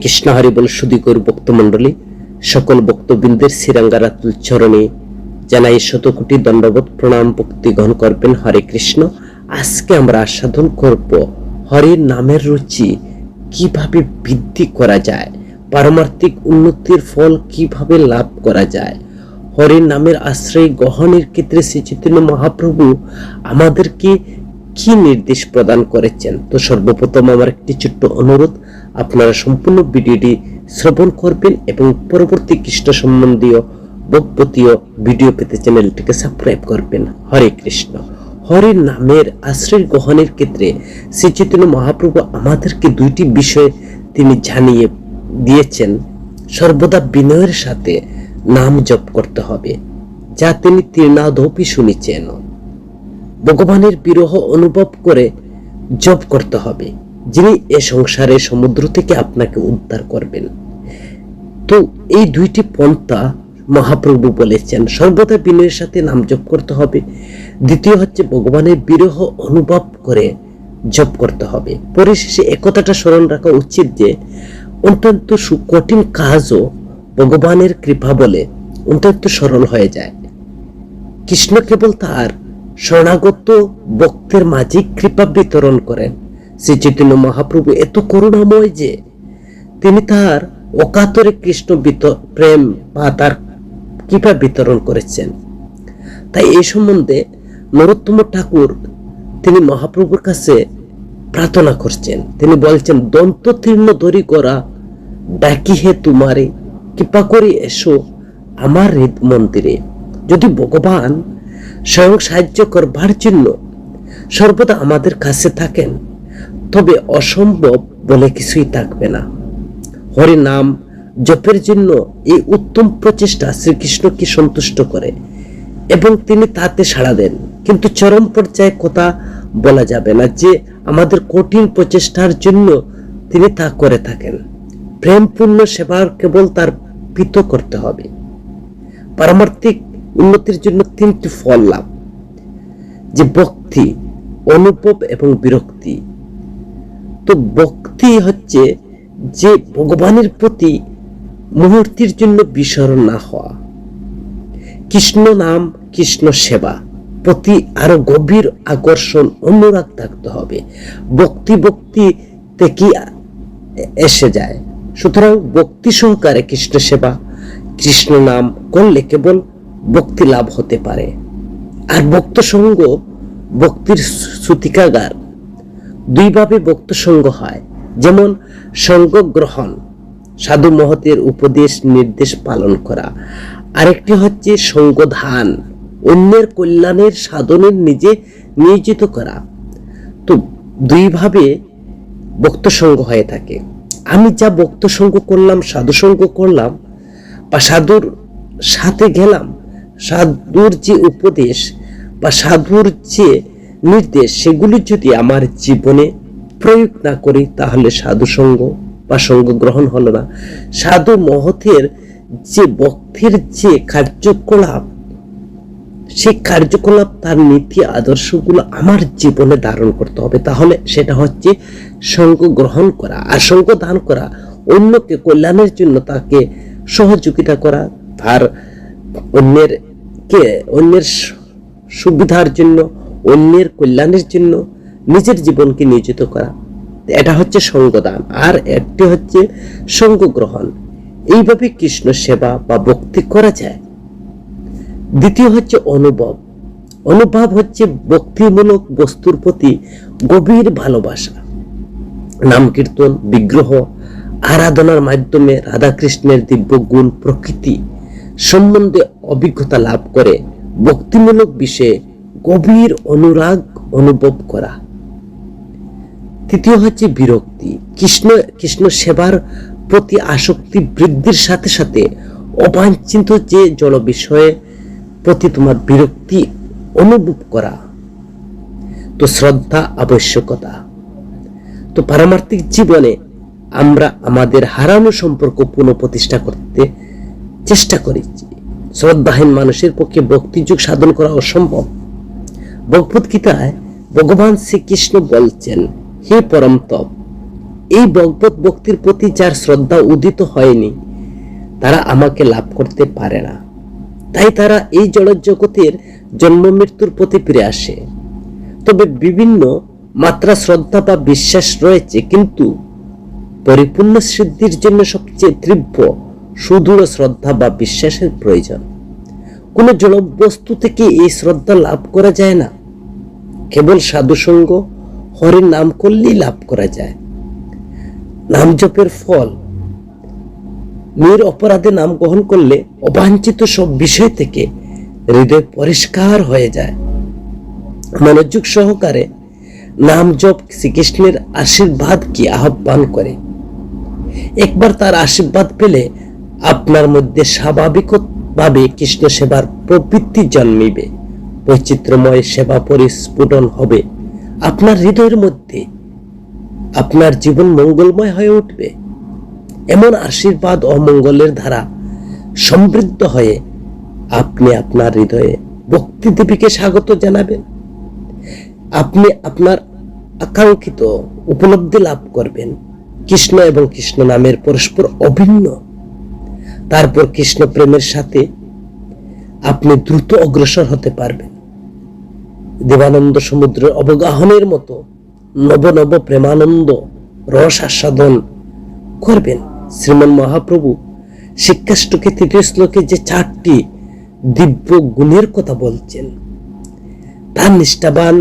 কৃষ্ণহারি বল সুদীকর ভক্তমণ্ডলী সকল ভক্তবৃন্দের শ্রীরঙ্গারাতুল চরণে জানাই শত কোটি দণ্ডবোধ প্রণাম, ভক্তি গ্রহণ করবেন হরে কৃষ্ণ। আজকে আমরা আস্বাদন করব হরির নামের রুচি কীভাবে বৃদ্ধি করা যায়, পারমার্থিক উন্নতির ফল কীভাবে লাভ করা যায়। হরির নামের আশ্রয় গ্রহণের ক্ষেত্রে শ্রী চৈতন্য মহাপ্রভু আমাদেরকে কি নির্দেশ প্রদান করেছেন? তো সর্বপ্রথম আমার একটি ছোট্ট অনুরোধ, আপনারা সম্পূর্ণ ভিডিওটি শ্রবণ করবেন এবং পরবর্তী কৃষ্ণ সম্বন্ধীয় বক্তব্য ভিডিও পেতে চ্যানেলটিকে সাবস্ক্রাইব করবেন। হরে কৃষ্ণ। হরির নামের আশ্রয় গ্রহণের ক্ষেত্রে শ্রী চৈতন্য মহাপ্রভু আমাদেরকে দুইটি বিষয় তিনি জানিয়ে দিয়েছেন। সর্বদা বিনয়ের সাথে নাম জপ করতে হবে, যা তিনি তীর্ণাদপি শুনেছেন। ভগবানের বিরহ অনুভব করে জপ করতে হবে, যিনি এ সংসারে সমুদ্র থেকে আপনাকে উদ্ধার করবেন। তো এই দুইটি পন্থা মহাপ্রভু বলেছেন, সর্বদা বিনয়ের সাথে নাম জপ করতে হবে, দ্বিতীয় হচ্ছে ভগবানের বিরহ অনুভব করে জপ করতে হবে। পরিশেষে একথাটা স্মরণ রাখা উচিত যে, অত্যন্ত সু- কঠিন কাজও ভগবানের কৃপা বলে অত্যন্ত সরল হয়ে যায়। কৃষ্ণ কেবল তার শরণাগত ভক্তের মাঝে কৃপা বিতরণ করেন। শ্রী চৈতন্য মহাপ্রভু এত করুণাময় যে তিনি তার অকাতরে কৃষ্ণ প্রেম বা তার কৃপা বিতরণ করেছেন। তাই এই সম্বন্ধে নরোত্তম ঠাকুর তিনি মহাপ্রভুর কাছে প্রার্থনা করছেন। তিনি বলছেন, দন্ত তীর্ণ দরি করা ডাকি হে তোমারে, কৃপা করে এসো আমার হৃদ মন্দিরে যদি ভগবান স্বয়ং সাহায্য করবার জন্য সর্বদা আমাদের কাছে থাকেন। তবে অসম্ভব বলে কিছুই থাকবে না। হরি নাম জপের জন্য এই উত্তম প্রচেষ্টা শ্রীকৃষ্ণকে সন্তুষ্ট করে এবং তিনি তাতে সাড়া দেন। কিন্তু চরম পর্যায়ে কথা বলা যাবে না যে আমাদের কঠিন প্রচেষ্টার জন্য তিনি তা করে থাকেন। প্রেমপূর্ণ সেবার কেবল তার পিত করতে হবে। পারমার্থিক উন্নতির জন্য তিনটি ফল লাভ। যে ভক্তি অনুভব এবং বিরক্তি। তো ভক্তি হচ্ছে যে ভগবানের প্রতি মুহূর্তের জন্য বিস্মরণ না হওয়া। কৃষ্ণ নাম, কৃষ্ণ সেবা প্রতি আরও গভীর আকর্ষণ, অনুরাগ থাকতে হবে। ভক্তি ভক্তি থেকে এসে যায়। সুতরাং ভক্তি সহকারে কৃষ্ণ সেবা, কৃষ্ণ নাম করলে কেবল ভক্তি লাভ হতে পারে। আর ভক্ত সঙ্গ ভক্তির সূতিকাগার দুইভাবে ভক্ত সঙ্গ হয়। যেমন সঙ্গ গ্রহণ সাধু মহতের উপদেশ, নির্দেশ পালন করা। আরেকটি হচ্ছে সঙ্গধান, অন্যের কল্যাণের সাধনের নিজে নিয়োজিত করা। তো দুইভাবে ভক্ত সঙ্গ হয়ে থাকে। আমি যা ভক্ত সঙ্গ করলাম সাধু সঙ্গ করলাম, বা সাধুর সাথে গেলাম সাধুর যে উপদেশ বা সাধুর যে নির্দেশ, সেগুলি যদি আমার জীবনে প্রয়োগ না করি, তাহলে সাধু সঙ্গ বা সঙ্গ গ্রহণ হলো না। সাধু মহতের যে ভক্তির যে কার্যকলাপ, সেই কার্যকলাপ, তার নীতি, আদর্শগুলো আমার জীবনে ধারণ করতে হবে। তাহলে সেটা হচ্ছে সঙ্গ গ্রহণ করা আর সঙ্গ দান করা। অন্যকে কল্যাণের জন্য তাকে সহযোগিতা করা, তার অন্যের কে অন্যের সুবিধার জন্য, অন্যের কল্যাণের জন্য নিজের জীবনকে নিয়োজিত করা। এটা হচ্ছে সঙ্গদান, আর একটি হচ্ছে সঙ্গ গ্রহণ এইভাবে কৃষ্ণ সেবা বা ভক্তি করা যায়। দ্বিতীয় হচ্ছে অনুভব। অনুভব হচ্ছে ভক্তিমূলক বস্তুর প্রতি গভীর ভালোবাসা। নাম কীর্তন বিগ্রহ, আরাধনার মাধ্যমে রাধাকৃষ্ণের দিব্য গুণ প্রকৃতি সম্বন্ধে অভিজ্ঞতা লাভ করে ভক্তিমূলক বিষয়ে গভীর অনুরাগ অনুভব করা। তৃতীয় হচ্ছে বিরক্তি। কৃষ্ণ কৃষ্ণ সেবার প্রতি আসক্তি বৃদ্ধির সাথে সাথে অবাঞ্ছিত যে জল বিষয়ে প্রতি তোমার বিরক্তি অনুভব করা। তো শ্রদ্ধা, আবশ্যকতা। তো পারমার্থিক জীবনে আমরা আমাদের হারানো সম্পর্ক পুনঃপ্রতিষ্ঠা করতে চেষ্টা করি। শ্রদ্ধাহীন মানুষের পক্ষে ভক্তিযুগ সাধন করা অসম্ভব। ভগবত গীতায় ভগবান শ্রীকৃষ্ণ বলছেন, হে পরম তপ, এই ভগবত ভক্তির প্রতি যার শ্রদ্ধা উদিত হয়নি, তারা আমাকে লাভ করতে পারে না। তাই তারা এই জগতের জন্ম মৃত্যুর প্রতি ফিরে আসে। তবে বিভিন্ন মাত্রা শ্রদ্ধা বা বিশ্বাস রয়েছে, কিন্তু পরিপূর্ণ সিদ্ধির জন্য সবচেয়ে তীব্র সুদৃঢ় শ্রদ্ধা বা বিশ্বাসের প্রয়োজন। কোনো জড় বস্তু থেকে এই শ্রদ্ধা লাভ করা যায় না। কেবল সাধুসঙ্গ হরির নাম করলেই লাভ করা যায়। নাম জপের ফল, নির অপরাধে নাম গ্রহণ করলে অবাঞ্ছিত সব বিষয় থেকে হৃদয় পরিষ্কার হয়ে যায়। মনোযোগ সহকারে নাম জপ শ্রীকৃষ্ণের আশীর্বাদ কি আহ্বান করে? একবার তার আশীর্বাদ পেলে আপনার মধ্যে স্বাভাবিকভাবে কৃষ্ণ সেবার প্রবৃত্তি জন্মিবে। বৈচিত্র্যময় সেবা পরিস্ফুটন হবে। আপনার হৃদয়ের মধ্যে আপনার জীবন মঙ্গলময় হয়ে উঠবে। এমন আশীর্বাদ অমঙ্গলের ধারা সমৃদ্ধ হয়ে আপনি আপনার হৃদয়ে ভক্তি দেবীকে স্বাগত জানাবেন। আপনি আপনার আকাঙ্ক্ষিত উপলব্ধি লাভ করবেন। কৃষ্ণ এবং কৃষ্ণ নামের পরস্পর অভিন্ন তারপর কৃষ্ণ প্রেমের সাথে আপনি দ্রুত অগ্রসর হতে পারবেন। দেবানন্দ সমুদ্রের অবগাহনের মতো নব নব প্রেমানন্দ রস আস্বাদন করবেন। শ্রীমন মহাপ্রভু শিক্ষাষ্টকে তৃতীয় শ্লোকে যে চারটি দিব্য গুণের কথা বলছেন, তার নিষ্ঠাবান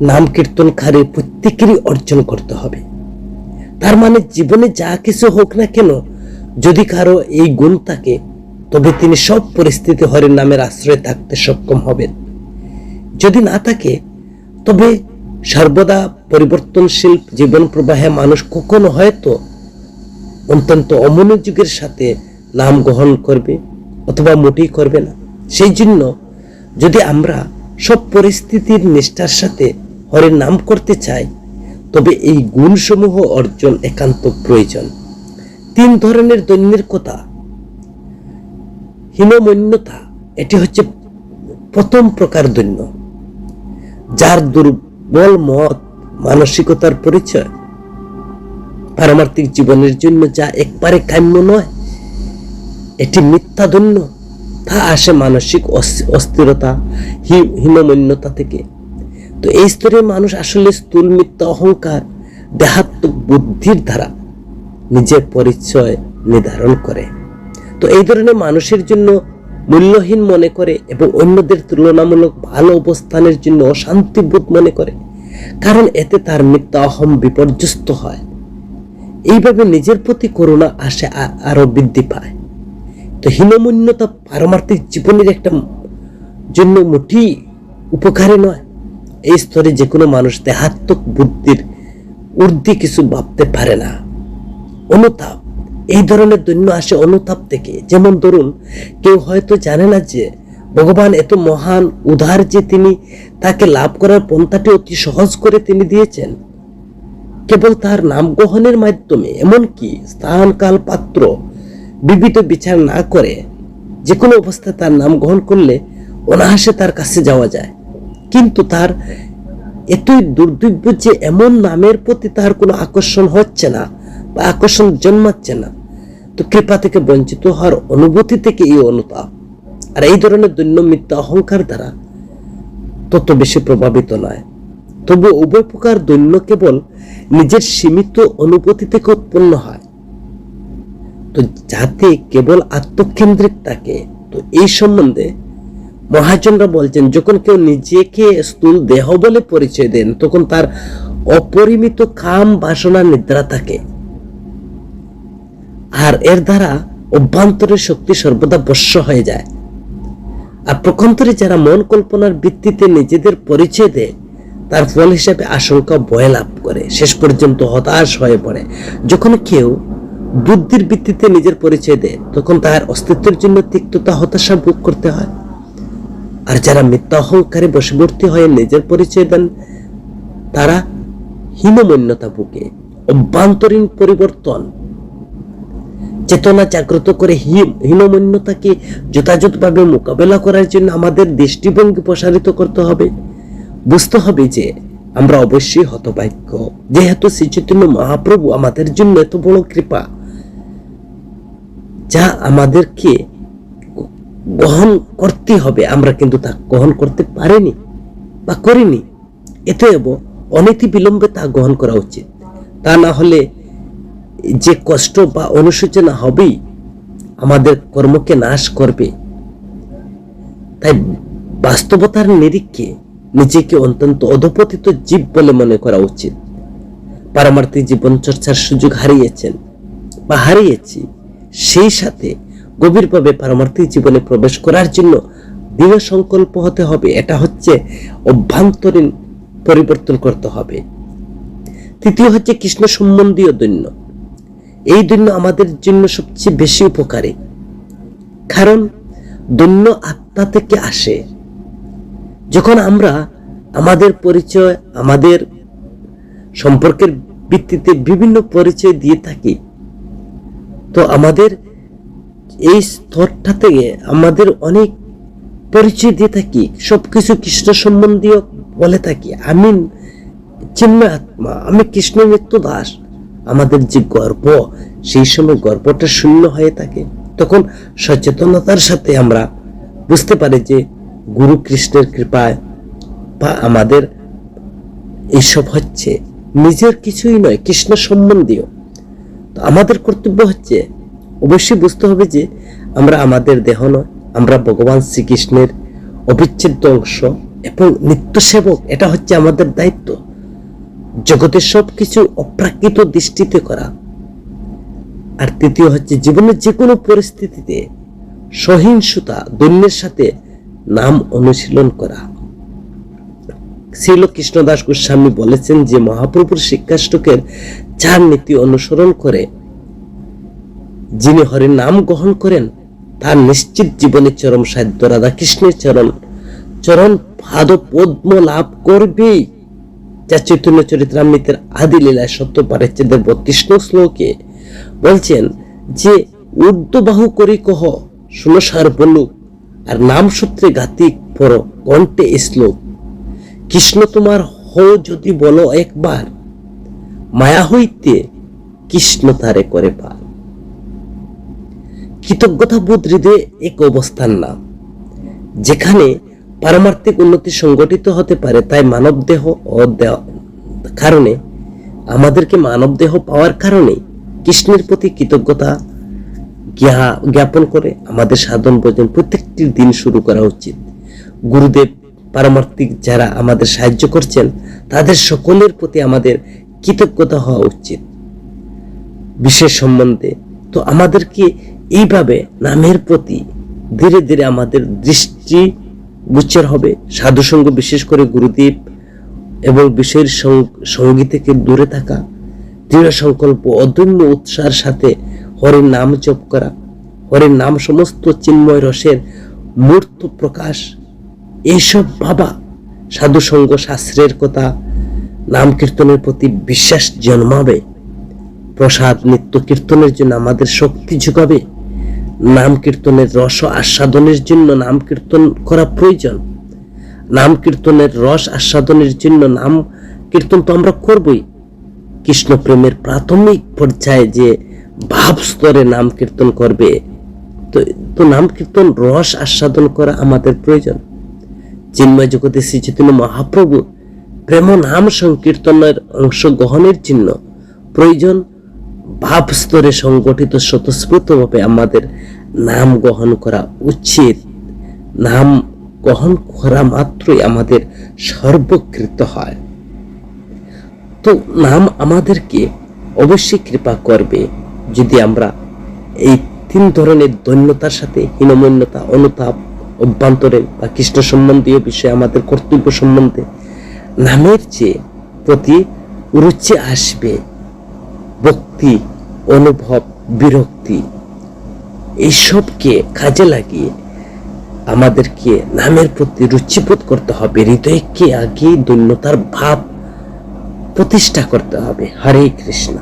নাম কীর্তনকারী প্রত্যেকেরই অর্জন করতে হবে। তার মানে জীবনে যা কিছু হোক না কেন যদি কারও এই গুণ থাকে, তবে তিনি সব পরিস্থিতি হরের নামের আশ্রয়ে থাকতে সক্ষম হবেন। যদি না থাকে, তবে সর্বদা পরিবর্তনশীল জীবন প্রবাহে মানুষ কখনো হয়তো অত্যন্ত অমনোযোগের সাথে নাম গ্রহণ করবে অথবা মোটেই করবে না। সেই জন্য যদি আমরা সব পরিস্থিতির নিষ্ঠার সাথে হরের নাম করতে চাই, তবে এই গুণসমূহ অর্জন একান্ত প্রয়োজন। তিন ধরনের দৈন্যের কথা। হীনমন্যতা এটি হচ্ছে প্রথম প্রকার দৈন্য, যার দুর্বল মত, মানসিকতার পরিচয়, পারমার্থিক জীবনের জন্য যা একবারে কাম্য নয়। এটি মিথ্যা দৈন্য, তা আসে মানসিক অস- অস্থিরতা হীনমন্যতা থেকে। তো এই স্তরে মানুষ আসলে স্থূল মিথ্যা অহংকার, দেহাত্মক বুদ্ধির দ্বারা নিজের পরিচয় নির্ধারণ করে। তো এই ধরনের মানুষের জন্য মূল্যহীন মনে করে এবং অন্যদের তুলনামূলক ভালো অবস্থানের জন্য অশান্তিবোধ মনে করে, কারণ এতে তার মিথ্যা অহম বিপর্যস্ত হয়। এইভাবে নিজের প্রতি করুণা আসে আ- আরও বৃদ্ধি পায়। তো হীনমন্যতা পারমার্থিক জীবনের একটা জন্য মোটেই উপকারী নয়। এই স্তরে যে কোনো মানুষ দেহাত্মক বুদ্ধির ঊর্ধ্বে কিছু ভাবতে পারে না। অনুতাপ। এই ধরনের দৈন্য আসে অনুতাপ থেকে। যেমন ধরুন, কেউ হয়তো জানে না যে ভগবান এত মহান উদার যে তিনি তাকে লাভ করার পন্থাটি অতি সহজ করে তিনি দিয়েছেন। কেবল তার নাম গ্রহণের মাধ্যমে, এমনকি স্থান, কাল, পাত্র বিবিধ বিচার না করে যে কোনো অবস্থায় তার নাম গ্রহণ করলে অনায়াসে তার কাছে যাওয়া যায়। কিন্তু তার এতই দুর্দিব্য যে এমন নামের প্রতি তার কোনো আকর্ষণ হচ্ছে না। বা আকর্ষণ জন্মাচ্ছে না। তো কৃপা থেকে বঞ্চিত হওয়ার অনুভূতি থেকে এই অনুতাপ। আর এই ধরনের দৈন্য মিথ্যা অহংকার দ্বারা তত বেশি প্রভাবিত নয়। তবু উভয় প্রকার দৈন্য কেবল নিজের সীমিত অনুভূতি থেকে উৎপন্ন হয়। তো যাতে কেবল আত্মকেন্দ্রিক থাকে, তো এই সম্বন্ধে মহাজনরা বলছেন, যখন কেউ নিজেকে স্থূল দেহ বলে পরিচয় দেন, তখন তার অপরিমিত কাম বাসনা, নিদ্রা থাকে। আর এর দ্বারা অভ্যন্তরের শক্তি সর্বদা বর্ষ হয়ে যায়। আর প্রকন্তরে যারা মন কল্পনার ভিত্তিতে নিজেদের পরিচয় দেয়, তার ফল হিসাবে আশঙ্কা ভয় লাভ করে। শেষ পর্যন্ত হতাশ হয়ে পড়ে। যখন কেউ বুদ্ধির ভিত্তিতে নিজের পরিচয় দেয়, তখন তার অস্তিত্বের জন্য তিক্ততা হতাশা ভোগ করতে হয়। আর যারা মিথ্যা অহংকারে বশবর্তী হয়ে নিজের পরিচয় দেন, তারা হীনমন্যতা ভুগে। অভ্যন্তরীণ পরিবর্তন চেতনা জাগ্রত করে হীন- হীনমন্যতাকে যথাযথভাবে মোকাবেলা করার জন্য আমাদের দৃষ্টিভঙ্গি প্রসারিত করতে হবে। বুঝতে হবে যে আমরা অবশ্যই হতভাগ্য। যেহেতু শ্রী চৈতন্য মহাপ্রভু আমাদের জন্য এত বড় কৃপা, যা আমাদেরকে গ্রহণ করতে হবে, আমরা কিন্তু তা গ্রহণ করতে পারিনি বা করিনি। এতএব অনীতি বিলম্বে তা গ্রহণ করা উচিত। তা না হলে যে কষ্ট বা অনুশোচনা হবেই আমাদের কর্মকে নাশ করবে। তাই বাস্তবতার নিরীক্ষে নিজেকে অত্যন্ত অধপতিত জীব বলে মনে করা উচিত। পারমার্থিক জীবন চর্চার সুযোগ হারিয়েছেন বা হারিয়েছি, সেই সাথে গভীরভাবে পারমার্থিক জীবনে প্রবেশ করার জন্য দৃঢ় সংকল্প হতে হবে। এটা হচ্ছে অভ্যন্তরীণ পরিবর্তন করতে হবে। তৃতীয় হচ্ছে কৃষ্ণ সম্বন্ধীয় দৈন্য। এই দৈন্য আমাদের জন্য সবচেয়ে বেশি উপকারী। কারণ দৈন্য আত্মা থেকে আসে। যখন আমরা আমাদের পরিচয়, আমাদের সম্পর্কের ভিত্তিতে বিভিন্ন পরিচয় দিয়ে থাকি, তো আমাদের এই স্তরটা থেকে আমাদের অনেক পরিচয় দিয়ে থাকি সব কিছু কৃষ্ণ সম্বন্ধীয় বলে থাকি। আমি চিন্ময় আত্মা, আমি কৃষ্ণ মৃত্যু দাস। আমাদের যে গর্ব, সেই সময় গর্বটা শূন্য হয়ে থাকে। তখন সচেতনতার সাথে আমরা বুঝতে পারি যে গুরু কৃষ্ণের কৃপায় বা আমাদের এইসব হচ্ছে। নিজের কিছুই নয়, কৃষ্ণ সম্বন্ধীয়। তো আমাদের কর্তব্য হচ্ছে অবশ্যই বুঝতে হবে যে আমরা আমাদের দেহ নয়, আমরা ভগবান শ্রীকৃষ্ণের অবিচ্ছেদ্য অংশ এবং নিত্য সেবক এটা হচ্ছে আমাদের দায়িত্ব। জগতের সব কিছু অপ্রাকৃত দৃষ্টিতে করা। আর তৃতীয় হচ্ছে জীবনের যে কোনো পরিস্থিতিতে সহিংসতা দৈন্যের সাথে নাম অনুশীলন করা। শ্রীল কৃষ্ণদাস গোস্বামী বলেছেন যে, মহাপ্রভুর শিক্ষাষ্টকের চার নীতি অনুসরণ করে যিনি হরির নাম গ্রহণ করেন, তার নিশ্চিত জীবনে চরম সাধ্য রাধা কৃষ্ণের চরণ চরণ পাদ পদ্ম লাভ করবেই। যা চৈতন্য চরিত্রামৃতের আদি লীলায় সত্য পারিচ্ছেদের বত্রিশ শ্লোকে বলছেন যে, ঊর্ধ্ববাহু করি কহ শুনসার বলুক আর নাম সূত্রে গাতি পর কণ্ঠে শ্লোক, কৃষ্ণ তোমার হো যদি বলো একবার, মায়া হইতে কৃষ্ণ তারে করে পার। কৃতজ্ঞতা বোধ হৃদয়ে এক অবস্থান নাম, যেখানে পারমার্থিক উন্নতি সংগঠিত হতে পারে, তাই মানব দেহ কারণে আমাদেরকে মানব দেহ পাওয়ার কারণে কৃষ্ণের প্রতি কৃতজ্ঞতা জ্ঞাপন করে আমাদের সাধন ভোজন প্রত্যেকটি দিন শুরু করা উচিত। গুরুদেব পারমার্থিক যারা আমাদের সাহায্য করছেন, তাদের সকলের প্রতি আমাদের কৃতজ্ঞতা হওয়া উচিত। বিশেষ সম্বন্ধে, তো আমাদেরকে এইভাবে নামের প্রতি ধীরে ধীরে আমাদের দৃষ্টি গোচর হবে। সাধুসঙ্গ বিশেষ করে গুরুদেব এবং বিষয়ের সঙ্গী থেকে দূরে থাকা দৃঢ় সংকল্প, অদম্য উৎসাহের সাথে হরির নাম জপ করা, হরির নাম সমস্ত চিন্ময় রসের মূর্ত প্রকাশ। এইসব বাবা সাধুসঙ্গ শাস্ত্রের কথা, নাম কীর্তনের প্রতি বিশ্বাস জন্মাবে। প্রসাদ, নিত্য কীর্তনের জন্য আমাদের শক্তি যোগাবে। নাম কীর্তনের রস আস্বাদনের জন্য নাম কীর্তন করা প্রয়োজন। নাম কীর্তনের রস আস্বাদনের জন্য নাম কীর্তন তো আমরা করবই। কৃষ্ণ প্রেমের প্রাথমিক পর্যায়ে যে ভাব স্তরে নাম কীর্তন করবে, তো তো নাম কীর্তন রস আস্বাদন করা আমাদের প্রয়োজন। চিন্ময় জগতে শ্রী চৈতন্য মহাপ্রভু প্রেম নাম সংকীর্তনের অংশগ্রহণের জন্য প্রয়োজন ভাব স্তরে সংগঠিত স্বতঃস্ফূর্তভাবে আমাদের নাম গ্রহণ করা উচিত। নাম গ্রহণ করা মাত্রই আমাদের সর্বকৃত হয়। তো নাম আমাদেরকে অবশ্যই কৃপা করবে। যদি আমরা এই তিন ধরনের দৈন্যতার সাথে হীনমন্যতা, অনুতাপ, অভ্যন্তরে বা কৃষ্ণ সম্বন্ধীয় বিষয়ে আমাদের কর্তব্য সম্বন্ধে নামের চেয়ে প্রতি রুচি আসবে। ভক্তি অনুভব, বিরক্তি এইসবকে কাজে লাগিয়ে আমাদেরকে নামের প্রতি রুচিবোধ করতে হবে, হৃদয়কে আগে দৈন্যতার ভাব প্রতিষ্ঠা করতে হবে। হরে কৃষ্ণ।